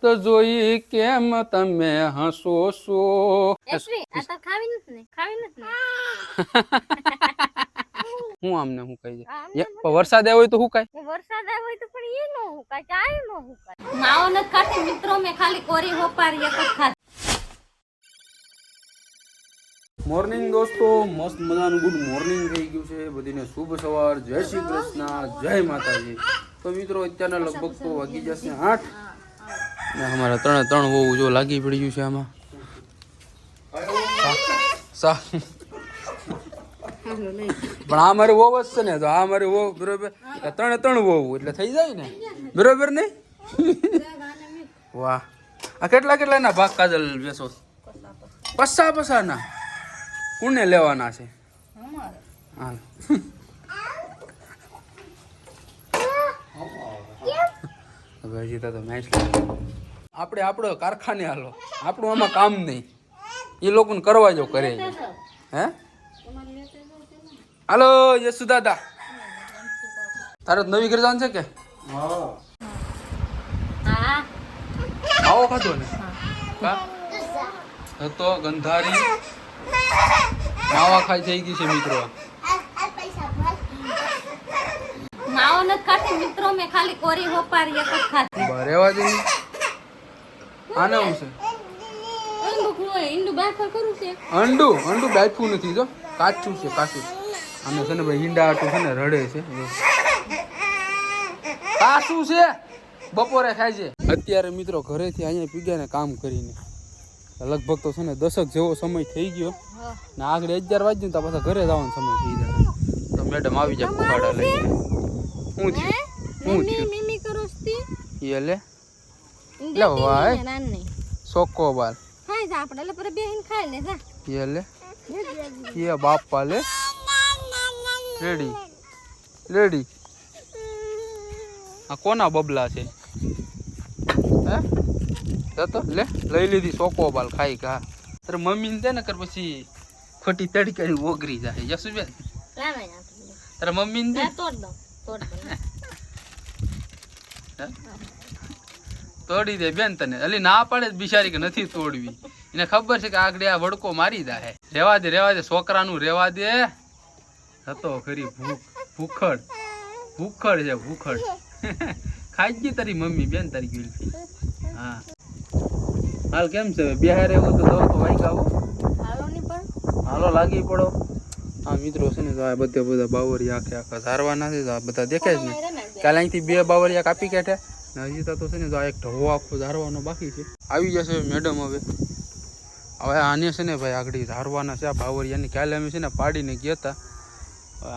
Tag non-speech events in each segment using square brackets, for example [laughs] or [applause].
તો જોઈ કેમ તમે હસો છો? એસવી આ તો ખાવી નથી ને ખાવી નથી ને. [laughs] હું આમને હું કહી જાય વરસાદ આવ્યો તો હું કાંઈ વરસાદ આવ્યો તો પણ એ નો હુકાય ચાય નો હુકાય માવો ન ખાતી મિત્રો મે ખાલી કોરી હોપારી એક ખાત મોર્નિંગ દોસ્તો મસ્ત મજાનું ગુડ મોર્નિંગ થઈ ગયું છે. બધીને શુભ સવાર. જય શ્રી કૃષ્ણ જય માતાજી. તો મિત્રો અત્યારના લગભગ તો વાગી જશે આઠ. અમારા ત્રણે ત્રણ વહુ જો લાગી પડ્યું છે આમાં. પણ આ મારી વહુ જ છે ને તો આ મારી વહુ બરોબર. ત્રણે ત્રણ વહુ એટલે થઈ જાય ને. બરોબર નહીં વાહ. આ કેટલા કેટલા ના ભાગ કાજલ બેસો? પસ્સા પસ્સા ના કોને લેવાના છે? હાલ. હવે હજી તો મેચ આપણે આપણો કારખાને હાલો. આપણું આમાં કામ નહીં. એ લોકોને કરવા જો. કરે હે? હાલો યશુ દાદા તારે નવી ઘર જવાનું છે કે? આવો ખાધો ને. તો ગંધારી. માવા ખાઈ થઈ ગઈ છે મિત્રો. માવો નથી ખાતી મિત્રો મેં ખાલી કોરી હોપારી એક જ ખાધી. રેવા દે. આને હું છે. અંડું અંડું બાફવું નથી જો. કાચું છે કાચું આને છે ને ભાઈ ઈંડા આટું છે ને રડે છે. કાચું છે. બપોરે ખાય છે. અત્યારે મિત્રો ઘરેથી અહીંયા પીગ્યા ને કામ કરીને. લગભગ તો છે ને દશક જેવો સમય થઈ ગયો. ને આગળ અગિયાર વાગ્યું તો પાછા ઘરે જવાનો સમય થઈ જાય. તો મેડમ આવી જાય કુહાડા લઈને. હું થયું? હું થયું? એ લે. લે વાય. તી સોકો બાલ ખાઈ જા આપણે લે પર બેહીન ખાઈ લે જા. એ લે. કે બાપા લે. રેડી. રેડી. આ કોના બબલા છે? હે? જતો લે લઈ લીધી સોકો બાલ ખાઈ ખા. તારે મમ્મીને દે ને કર પછી ખોટી તડકાની ઓગરી જાય. આપણે. તારે મમ્મીને દે. તોડ દો તોડ દો તોડી દે બેન તને. અલી ના પાડે બિચારી કે નથી તોડવી. એને ખબર છે કે આગળ આ વડકો મારી દે રેવા દે રેવા દે છોકરાનું રેવા દે. હતો ખરી ભૂખ ભૂખડ. ભૂખડ છે ભૂખડ. [laughs] ખાઈ ગઈ તારી મમ્મી બેન તારી ગુલફી. હા. હાલ કેમ છે? બિહાર હારે એવું તો દો તો વાઈ આવો હાલો લાગી પડો. હા મિત્રો છે ને તો આ બધા બધા બાવરિયા આખે આખા ધારવાના છે તો આ બધા દેખાય ને? કાલે અહીંથી બે બાવરિયા કાપી કાઢ્યા. ને હજી તો છે ને તો આ એક ઢવો આખો ધારવાનો બાકી છે. આવી જશે મેડમ હવે. હવે આને છે ને ભાઈ આગળ ધારવાના છે, આ બાવરિયાની કાલે અમે છે ને પાડીને ગયા હતા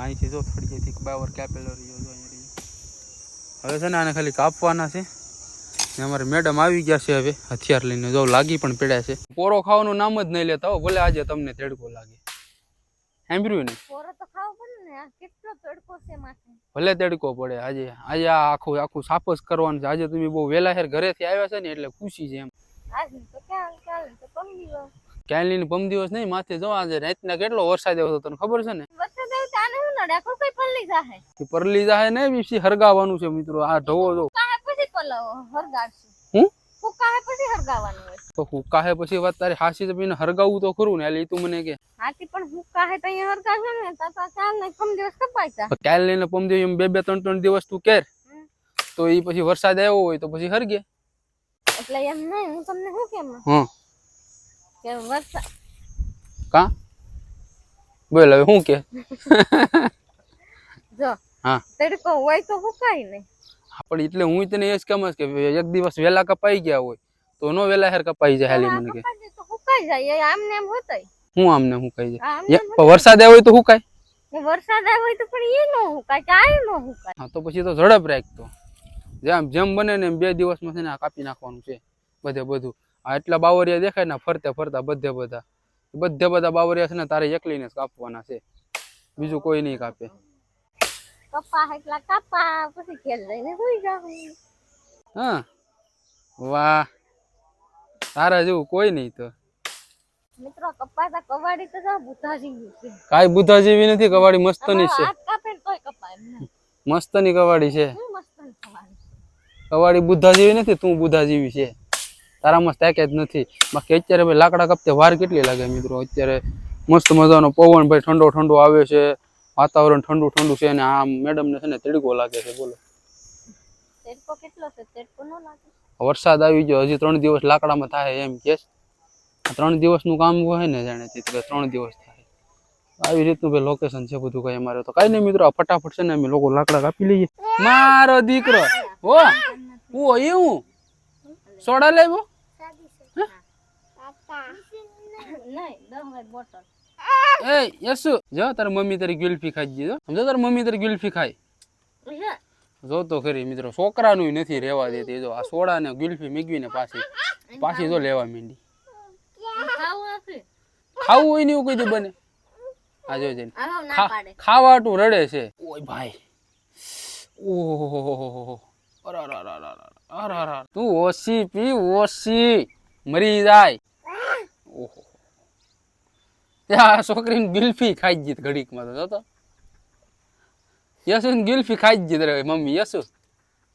અહીંથી જો થોડી બાવર કાપેલો હવે છે ને આને ખાલી કાપવાના છે. ને અમારે મેડમ આવી ગયા છે હવે, હથિયાર લઈને જો લાગી પણ પડ્યા છે. પોરો ખાવાનું નામ જ નહીં લેતા હો, ભલે આજે તમને તેડકો લાગે. સાંભળ્યું ને? ભલે તેડકો પડે આજે આજે આ આખું આખું સાપસ કરવાનું છે. આજે તમે બહુ વહેલા હેર ઘરેથી આવ્યા છે ને એટલે ખુશી છે એમ. ક્યાં લઈને ક્યાંય પમ દિવસ નહીં માથે જો આજે રાતના કેટલો વરસાદ આવ્યો હતો તને ખબર છે ને? પલ્લી જાહે. પરલી ને બીસી હરગાવાનું છે મિત્રો આ ઢવો જો. પછી હરગાડશું. હું પછી હરગાવાનું. હોય તો હુકાહે પછી વાત તારી હાસી તો પીને હરગાવું તો ખરું ને એટલે ઈ તું મને કે. હાથી પણ ફૂકાહે તો અહીંયા હરગાડશે ને તો તો ચાલ ને કમ દિવસ કપાય જા કાલ લઈને પમ દિવસ એમ બે બે ત્રણ ત્રણ દિવસ તું કેર. તો એ પછી વરસાદ આવ્યો હોય તો પછી હરગે. એટલે એમ નહીં હું તમને શું કેમ? હા કે વરસાદ કા? બોલ હવે શું કે? જો હા. તડકો હોય તો ફૂકાય નહીં પણ એટલે હું તને એ જ કેમ જ કે એક દિવસ વહેલા કપાઈ ગયા હોય. તો નો વેલા હેર કપાઈ જાય હાલી મને કે. ફૂકાઈ જાય આમને એમ હોતાય. હું આમને હું કહી જાય વરસાદ આવ્યો તો હુકાય. વરસાદ આવ્યો તો પણ એ નો હુકાય ચાય નો હુકાય. હા તો પછી તો ઝડપ રાખતો જેમ જેમ બને ને એમ બે દિવસમાં છે ને કાપી નાખવાનું છે બધે બધું. આ એટલા બાવરિયા દેખાય ને ફરતે ફરતા બધે બધા. બધે બધા બાવરિયા છે ને તારે એકલીને જ કાપવાના છે. બીજું કોઈ નહીં કાપે. કપા એટલા કપા પછી ઘેર જઈને સુઈ જાવ હા વાહ. તારા જેવું કોઈ નહીં તો. મિત્રો કવાડી છે. કાંઈ બુધા જેવી નથી કવાડી મસ્તની છે. ને. મસ્તની કવાડી છે. કવાડી? બુધા જેવી નથી તું બુધા જેવી છે. તારામાં જ નથી. બાકી અત્યારે ભાઈ લાકડા કપતે વાર કેટલી લાગે મિત્રો? અત્યારે મસ્ત મજાનો પવન ભાઈ ઠંડો ઠંડો આવે છે. વાતાવરણ ઠંડુ ઠંડુ છે અને આ મેડમને છે ને તડકો લાગે છે બોલો. તેડકો કેટલો છે? તેડકો ન લાગે. વરસાદ આવી ગયો હજી ત્રણ દિવસ લાકડામાં થાય એમ કે ત્રણ દિવસનું કામ હોય ને જાણે ત્રણ દિવસ થાય. આવી રીતનું ભાઈ લોકેશન છે બધું કઈ અમારે તો. કઈ નહીં મિત્રો આ ફટાફટ છે ને અમે લોકો લાકડા કાપી લઈએ. મારો દીકરો. ઓ ઓ એવું સોડા લેવો એ યસુ જો તારી મમ્મી તારી ગુલ્ફી ખાઈ દીધો સમજો તારી મમ્મી તારી ગુલ્ફી ખાય જો તો ખરી મિત્રો છોકરાનું નથી રહેવા દેતી. જો આ સોડા ને ગુલ્ફી મેગવીને પાછી પાછી જો લેવા માંડી. ખાવું હોય ને એવું કઈ બને. આ જો જઈને. ખાવાટું રડે છે. ઓય ભાઈ. ઓહો તું ઓછી પી ઓછી મરી જાય ઓહો છોકરીને ગિલ્ફી ખાઈ જીત ઘડીકમાં તો જોતો યસુ ગિલ્ફી ખાઈ જ રહે મમ્મી યસુ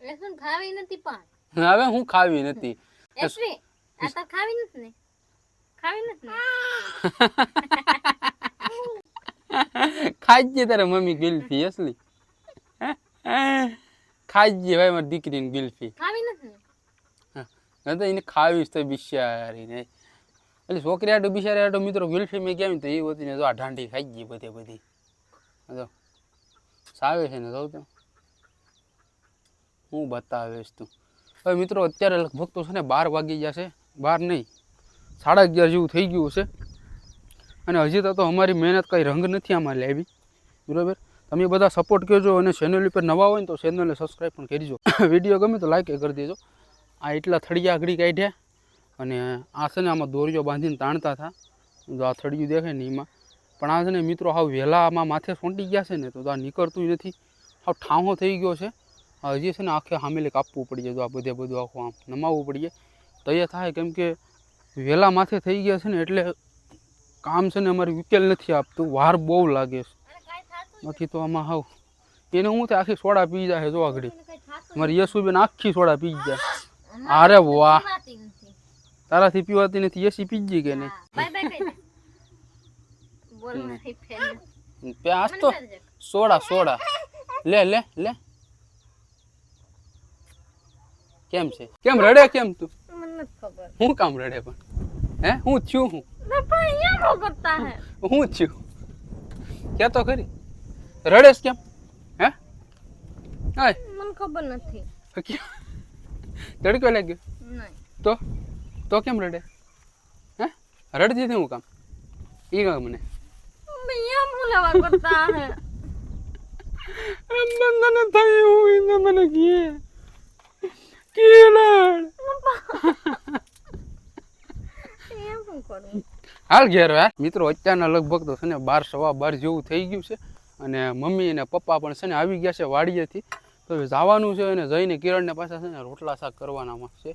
લસણ ખાવી નથી પણ. હવે હું ખાવી નથી. એસવી આ તો ખાવી નથી ને? ખાવી નથી ખાઈ જ તારે મમ્મી ગિલ્ફી યસલી. ખાઈ જ ભાઈ મારી દીકરીને ગિલ્ફી. ખાવી નથી હા તો એને ખાવીશ તો બિચારી ને. એટલે છોકરી આટો બિચારી આટો મિત્રો ગુલ્ફી મેં કેમ તો એ હોતી ને જો આ ઢાંડી ખાઈ ગઈ બધે બધી. જો સાવે છે ને કહું તો. હું બતાવીશ તું. હવે મિત્રો, અત્યારે લગભગ તો છે ને બાર વાગી જશે બાર નહીં, સાડા અગિયાર જેવું થઈ ગયું છે અને હજી તો અમારી મહેનત કંઈ રંગ નથી આમાં લેવી. બરાબર? તમે બધા સપોર્ટ કરજો અને ચેનલ ઉપર નવા હોય ને તો ચેનલને સબસ્ક્રાઈબ પણ કરજો. [coughs] વીડિયો ગમે તો લાઈક કરી દેજો. આ એટલા થળિયા આગળી કાઢ્યા. અને આ છે ને આમાં દોરીઓ બાંધીને તાણતા હતા. જો આ થળિયું દેખાય ને એમાં. પણ આ છે ને મિત્રો હાવ વહેલા આમાં માથે સોંટી ગયા છે ને તો આ નીકળતું નથી. હાવ ઠાંહો થઈ ગયો છે. હજી છે ને આખે હામેલે કાપવું પડી જાય તો આ બધે બધું આખું આમ નમાવવું પડી જાય તો એ થાય કેમ કે વહેલા માથે થઈ ગયા છે ને એટલે કામ છે ને અમારે ઉકેલ નથી આપતું. વાર બહુ લાગે છે. બાકી તો આમાં હાવ એને હું તો આખી સોડા પી જાય જો આગળ. મારી યશુબેન આખી સોડા પી જાય. અરે વાહ. તારાથી પીવાતી નથી એસી પીજી કે નહીં? બોલ નહીં ફેર પે આજ તો સોડા સોડા લે લે લે કેમ છે કેમ રડે કેમ તું મને નથી ખબર હું કામ રડે પણ હે હું થયું હું બાપા અહીંયા નો કરતા હે હું થયું કે તો ખરી રડેશ કેમ હે હાય મને ખબર નથી કેમ? તડકો લાગ્યો નહીં તો તો કેમ રડે હે રડતી હતી હું કામ એ કામ મને અહીંયા હું લેવા કરતા હે મને થયું એને મને કહે કિરણ એમ હાલ ઘેર યાર મિત્રો અત્યારના લગભગ તો છે ને બાર સવા બાર જેવું થઈ ગયું છે. અને મમ્મી અને પપ્પા પણ છે ને આવી ગયા છે વાડીએથી. તો હવે જવાનું છે અને જઈને કિરણને પાછા છે ને રોટલા શાક કરવાનામાં છે.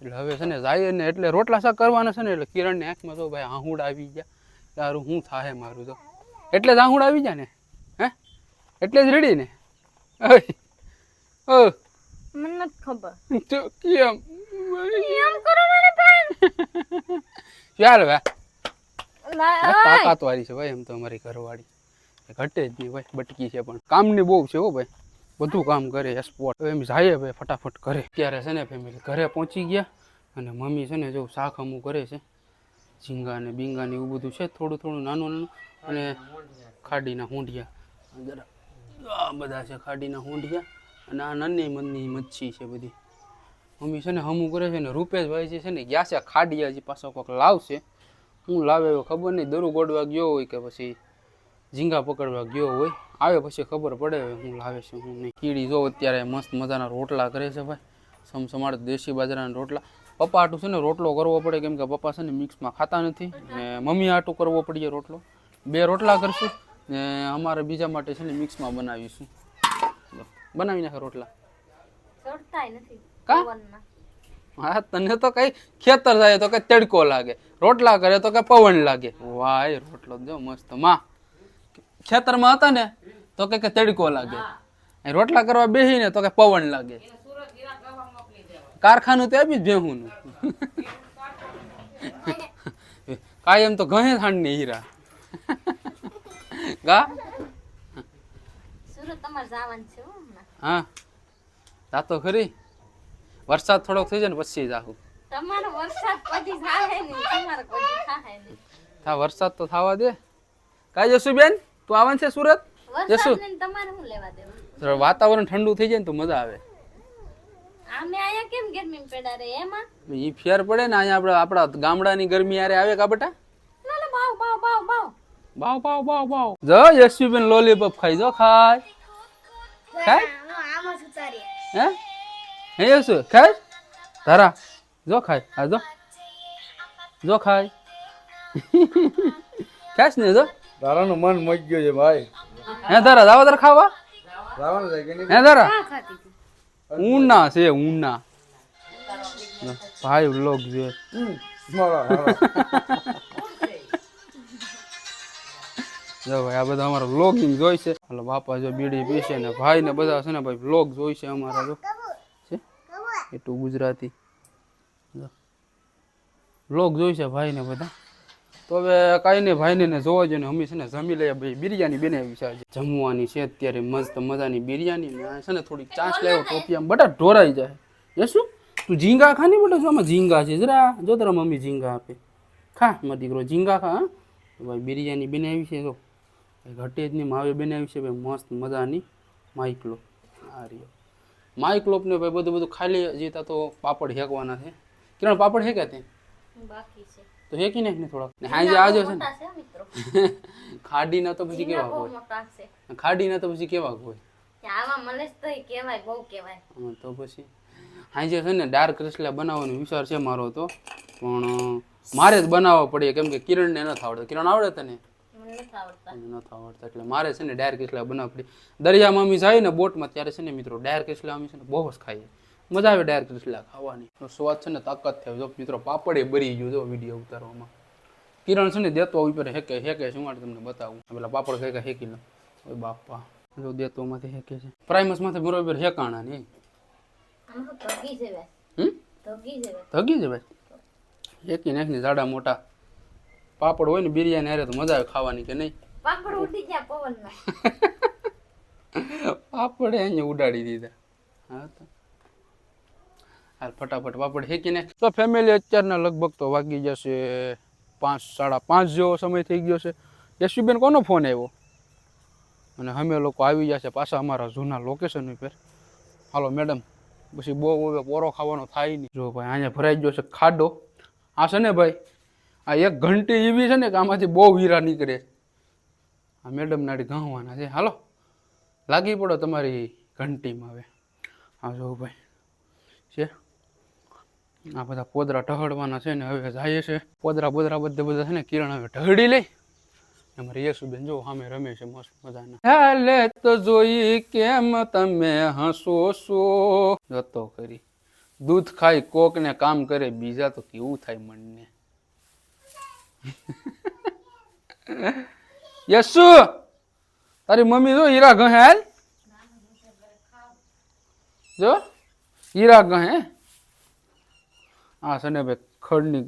એટલે હવે છે ને જાય ને એટલે રોટલા શાક કરવાના છે ને એટલે કિરણને આંખમાં તો ભાઈ આહુડ આવી ગયા. તારું શું થાય મારું તો. એટલે જ આહુડ આવી જાય ને હે? એટલે જ રેડી ને ઓ. મને નથી ખબર. તો કેમ? એમ કરો મારે બેન ચાલ ભાઈ તાકાત વાળી છે ભાઈ એમ તો અમારી ઘરવાળી. ઘટે જ નહીં ભાઈ બટકી છે પણ. કામની બહુ છે હો ભાઈ. બધું કામ કરે એસપોર્ટ એમ જાય ભાઈ ફટાફટ કરે ત્યારે છે ને ફેમિલી ઘરે પહોંચી ગયા અને મમ્મી છે ને જો શાક અમુક કરે છે. ઝીંગા ને બીંગા ને એવું બધું છે થોડું થોડું નાનું નાનું. અને ખાડીના હુંઢિયા. જરા આ બધા છે ખાડીના હુંઢિયા અને આ નાની મનની મચ્છી છે બધી. મમ્મી છે ને હમું કરે છે ને રૂપેશભાઈ છે ને ગયા છે ખાડિયા જે પાછો કોઈક લાવશે. હું લાવે એવો ખબર નહીં. દરું ગોડવા ગયો હોય કે પછી ઝીંગા પકડવા ગયો હોય. આવે પછી ખબર પડે હું લાવે છે હું નહીં. કીડી જો અત્યારે મસ્ત મજાના રોટલા કરે છે ભાઈ. સમસમાડ દેશી બાજરાના રોટલા. પપ્પા આટું છે ને રોટલો કરવો પડે કેમ કે પપ્પા છે ને મિક્સમાં ખાતા નથી. ને મમ્મી આટું કરવો પડીએ રોટલો. બે રોટલા કરશું ને અમારે બીજા માટે છે ને મિક્સમાં બનાવીશું. બનાવી નાખે રોટલા. કા? હા તને તો કઈ ખેતર જાય તો કઈ તડકો લાગે. રોટલા કરે તો કઈ પવન લાગે. વાય રોટલો જો મસ્ત. માં ખેતરમાં હતા ને તો કઈ તડકો લાગે. રોટલા કરવા બેસીને તો કઈ પવન લાગે. કારખાનું તો બી ભેહું ભેહુંનું કાયમ તો ઘણે ને હીરા. [laughs] ગા? સુરત તમારે જવાનું છે હો જાતો ખરી. વરસાદ થોડોક થઈ જાય ને પછી જાહું. તમારો વરસાદ પછી થાય ને તમારો કદી થાય ને થા વરસાદ તો થવા દે. કાંઈ જશું બેન? તું આવવાનું છે સુરત? જશું. તમારે હું લેવા દેવું? વાતાવરણ ઠંડુ થઈ જાય ને તો મજા આવે. આમે આયા કેમ ગરમી પેડા રે એમાં? ઈ ફેર પડે ને અહીંયા આપણે આપણા ગામડાની ગરમી આરે આવે કા બેટા? બાવ બાવ બાવ બાવ બાવ બાવ બાવ બાવ જો યશવીબેન લોલીપોપ ખાઈ જો ખાય. ખાય? હે? હે યશુ ખાય? તારા જો ખાય. આ જો. જો ખાય. [laughs] ખાસ ને જો. તારાનું મન મચ ગયો છે ભાઈ. હે તારા જાવા તાર ખાવા? રાવણ છે કે નહીં? હે તારા ઊના છે ઊના. ભાઈ લોક જોઈએ [laughs] જો ભાઈ, આ બધા અમારો વ્લોગિંગ જોઈ છે. હાલો, બાપા જો બીડી પીશે ને ભાઈ ને બધા છે ને ભાઈ વ્લોગ જોઈ છે અમારા જો. છે? એટલું ગુજરાતી. વ્લોગ જોઈ છે ભાઈ ને બધા. તો હવે કાંઈ નહીં, ભાઈને ને જોવા જોઈએ ને અમે છે ને જમી લઈએ. ભાઈ, બિરયાની બનાવી છે આજે. જમવાની છે અત્યારે, મસ્ત મજાની બિરયાની ને છે ને થોડીક ચાંચ લેવો ટોપી આમ, બટા ઢોરાઈ જાય. એ શું? તું ઝીંગા ખા નહીં બેટા જો આમાં ઝીંગા છે. જરા, જો તારા મમ્મી ઝીંગા આપે. ખા મારો દીકરો, ઝીંગા ખા, હા? ભાઈ, બિરયાની બનાવી છે, જો. ઘટેજની માવે બનાવી છે ભાઈ મસ્ત મજાની માઇકલો આ રહ્યો. માઇકલોપને ભાઈ બધું બધું ખાલી જીતા તો પાપડ હેકવાના છે. કિરણ પાપડ હેક્યા તે? તો હેકી નાખ ને થોડાક ને હાજે આજો છે ને. [laughs] મોટા છે ખાડીના તો પછી કેવા હોય? ખાડી ના તો પછી કેવા હોય? તો કેવાય બહુ કેવાય હા, તો પછી. હાજે છે ને ડાર્ક રસલા બનાવવાનો વિચાર છે મારો તો. પણ મારે જ બનાવવો પડે. કેમ કે કિરણને નથી આવડતું. કિરણ આવડે તને? નથી આવડતા. એટલે મારે છે ને ડાયર કિસલા બનાવવા પડી. દરિયામાં અમે જાય ને બોટમાં ત્યારે છે ને મિત્રો ડાયર કિસલા અમે છે ને બહુ જ ખાઈએ. મજા આવે ડાયર કિસલા ખાવાની. સ્વાદ છે ને તાકાત થાય જો મિત્રો પાપડે બરી ગયો જો વીડિયો ઉતારવામાં. કિરણ છે ને દેતો ઉપર હેકે હેકે શું માટે તમને બતાવું. પેલા પાપડ કઈ કઈ હેકી લો. ઓય બાપા. જો દેતોમાંથી હેકે છે. પ્રાઇમસમાંથી બરોબર હેકાણા તો ધગી જેવા? ધગી જેવા? થગી છે ભાઈ હેકી નાખને જાડા મોટા. પાપડ હોય ને બિરયાની હારે તો મજા આવે ખાવાની કે નહીં? પાપડ ઉડી ગયા પવનમાં. [laughs] પાપડે અહીંયા ઉડાડી દીધા. હા તો. હાલ ફટાફટ પાપડ હેકીને તો ફેમિલી અત્યારના લગભગ તો વાગી જશે પાંચ સાડા પાંચ જેવો સમય થઈ ગયો છે. યશુબેન કોનો ફોન આવ્યો? અને અમે લોકો આવી જશે પાછા અમારા જૂના લોકેશન ઉપર. હાલો મેડમ પછી બહુ હવે પોરો ખાવાનો થાય નહીં. જો ભાઈ અહીંયા ભરાઈ ગયો છે ખાડો. આ છે ને ભાઈ આ એક ઘંટી એવી છે ને કે આમાંથી બહુ હીરા નીકળે. આ મેડમ નાડી ગાંવાના છે. હાલો, લાગી પડો તમારી ઘંટીમાં હવે. આ જો ભાઈ, છે? આ બધા પોદરા ટહડવાના છે ને હવે જાય છે. પોદરા પોદરા બધે બધા છે ને કિરણ હવે ઢહડી લઈ અમારે યશુબેન જો સામે રમે છે મસ્ત મજાના. હાલે તો જોઈ કેમ તમે હસો છો? જતો કરી દૂધ ખાઈ કોક ને કામ કરે, બીજા તો કેવું થાય મનને? [laughs] યશુ તારી મમ્મી જો હીરા ગહે હાલ? જો, હીરા ગહે. હા છે ભાઈ ખડની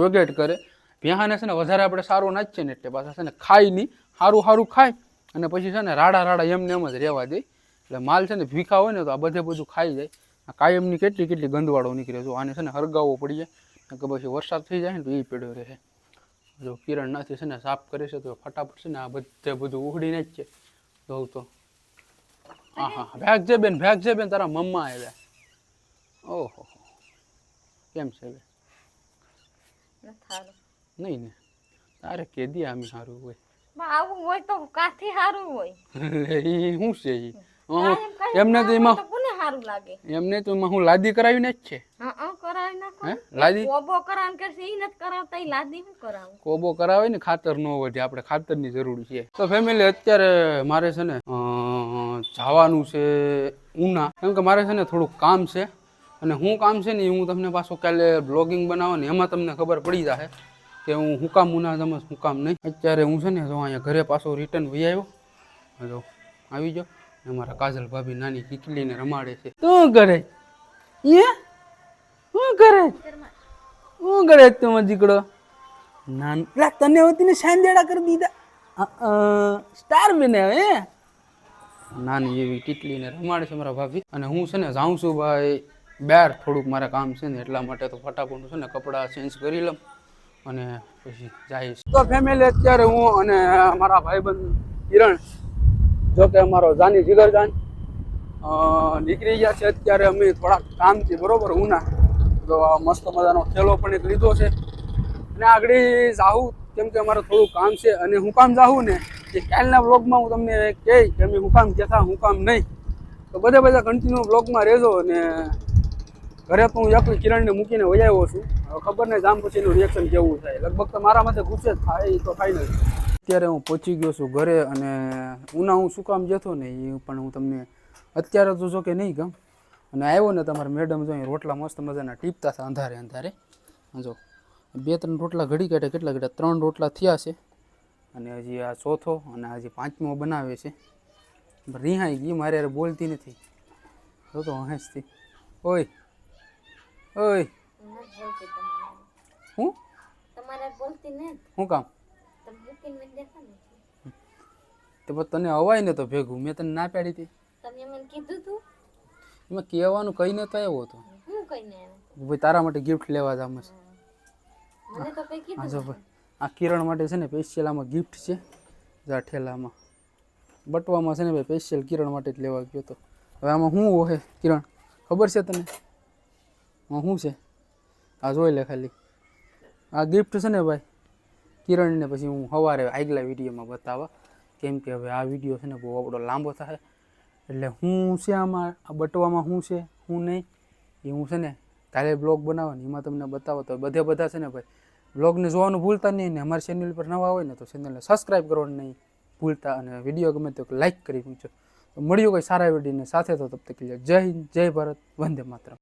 યોગેટ કરે. ભેહાને છે ને વધારે આપણે સારું નાચીએ ને એટલે પાછા છે ને ખાય નહીં. સારું સારું ખાય. અને પછી છે ને રાડા રાડા એમને એમ જ રહેવા દે. એટલે માલ છે ને ભીખા હોય ને તો આ બધે બધું ખાઈ જાય. આ કાયમની કેટલી કેટલી ગંદવાળો નીકળે જો આને છે ને હરગાવો પડી જાય. કે પછી વરસાદ થઈ જાય ને તો એ પેડ્યો રહે. જો કિરણ નથી છે ને સાફ કરે છે તો ફટાફટ છે ને આ બધે બધું ઉખડીને જ છે. જોઉં તો. હા હા ભેગ છે બેન ભેગ છે બેન તારા મમ્મા આવ્યા. ઓહો કેમ છે બે નહીં ને તારે કેદી આમ સારું હોય? આવું હોય તો કાથી સારું હોય? એ શું છે ઈ? એમને તો એમાં કોને સારું લાગે? એમને તો એમાં હું લાદી કરાવીને જ છે. હા હા કરાવી નાખો. લાદી? કોબો કરાવ કે ઈ નથી કરાવતા ઈ લાદી હું કરાવું? કોબો કરાવે ને ખાતર ન વધે આપણે ખાતરની જરૂર છે. તો ફેમિલી અત્યારે મારે છે ને જવાનું છે ઉના. કેમ કે મારે છે ને થોડુંક કામ છે અને હું કામ છે ને હું તમને પાછો કાલે બ્લોગિંગ બનાવો ને એમાં તમને ખબર પડી જશે કે હું હું કામ ઉના જમસ હું કામ નહીં. અત્યારે હું છે ને જો અહીંયા ઘરે પાછો રિટર્ન વહી આવ્યો. જો આવી જાઓ ને મારા કાજલ ભાભી નાની કીકલીને રમાડે છે. તું કરે? એ શું કરે? શું કરે તું મારો દીકડો ના પેલા તને હોતીને સાંજેડા કરી દીધા. સ્ટાર બને હે? નાની એવી ટીટલીને રમાડે છે મારા ભાભી. અને હું છે ને જાઉં છું ભાઈ બહાર થોડુંક મારે કામ છે ને એટલા માટે તો ફટાફટ છે ને કપડાં ચેન્જ કરી લઉં અને પછી જઈશ. તો ફેમિલી અત્યારે હું અને મારા ભાઈબંધ કિરણ જો કે અમારો જાની જીગરજાન નીકળી ગયા છે અત્યારે અમે થોડાક કામથી બરોબર ઉના. તો મસ્ત મજાનો થેલો પણ એક લીધો છે. અને આગળ જાઉં કેમ કે અમારે થોડું કામ છે અને હું કામ જાઉં ને, એ કાલના બ્લોગમાં હું તમને કહી કે અમે હું કામ કહેતા હું કામ નહીં. તો બધા બધા કન્ટિન્યુ બ્લોગમાં રહેજો અને ઘરે તો હું એકલી કિરણને મૂકીને વજાવ્યો છું. હવે ખબર નહીં, જામ પછીનું રિએક્શન કેવું થાય. લગભગ તો મારા માટે ગુસ્સે જ થાય, એ તો ફાઇનલ અત્યારે હું પહોંચી ગયો છું ઘરે અને ઉના હું શું કામ જતો ને એ પણ હું તમને અત્યારે તો જો કે નહીં ગમ અને આવ્યો ને તમારા મેડમ જો અહીં રોટલા મસ્ત મજાના ટીપતા હતા અંધારે અંધારે. જો બે ત્રણ રોટલા ઘડી કાઢે કેટલા ઘડ્યા ત્રણ રોટલા થયા છે. અને હજી આ ચોથો અને હજી પાંચમો બનાવે છે. રિહાઈ ગઈ મારે યાર બોલતી નથી. જો તો હંસતી. ઓય ઓય. હું? હું શું કામ? તો તને અવાય ને તો ભેગું મેં તને ના પાડી હતી. તમે મને કીધું તું? એમાં કહેવાનું કહીને તો આવ્યો હતો. હું કહીને આવ્યા? ભાઈ તારા માટે ગિફ્ટ લેવા જામ છે. મને તો કઈ કીધું જો ભાઈ આ કિરણ માટે છે ને સ્પેશિયલ આમાં ગિફ્ટ છે જા ઠેલામાં બટવામાં છે ને ભાઈ સ્પેશિયલ કિરણ માટે જ લેવા ગયો હતો. હવે આમાં શું હોય કિરણ? ખબર છે તને? આમાં શું છે? આ જોઈ લે ખાલી. આ ગિફ્ટ છે ને ભાઈ કિરણને પછી હું સવારે આગલા વિડીયોમાં બતાવવા. કેમ કે હવે આ વીડિયો છે ને બહુ આપણો લાંબો થાય એટલે હું છે આમાં, આ બટવામાં શું છે શું નહીં. એ હું છે ને કાલે બ્લોગ બનાવવાની, એમાં તમને બતાવો. તો બધે બધા છે ને ભાઈ, બ્લોગને જોવાનું ભૂલતા નહીં ને અમારી ચેનલ પર નવા હોય ને તો ચેનલને સબસ્ક્રાઈબ કરવાનું નહીં ભૂલતા અને વીડિયો ગમે તો લાઈક કરી મૂકજો. તો મળ્યું કોઈ સારા વિડીયોને સાથે, તો તબ તક જય હિન્દ, જય ભારત, વંદે માતરમ.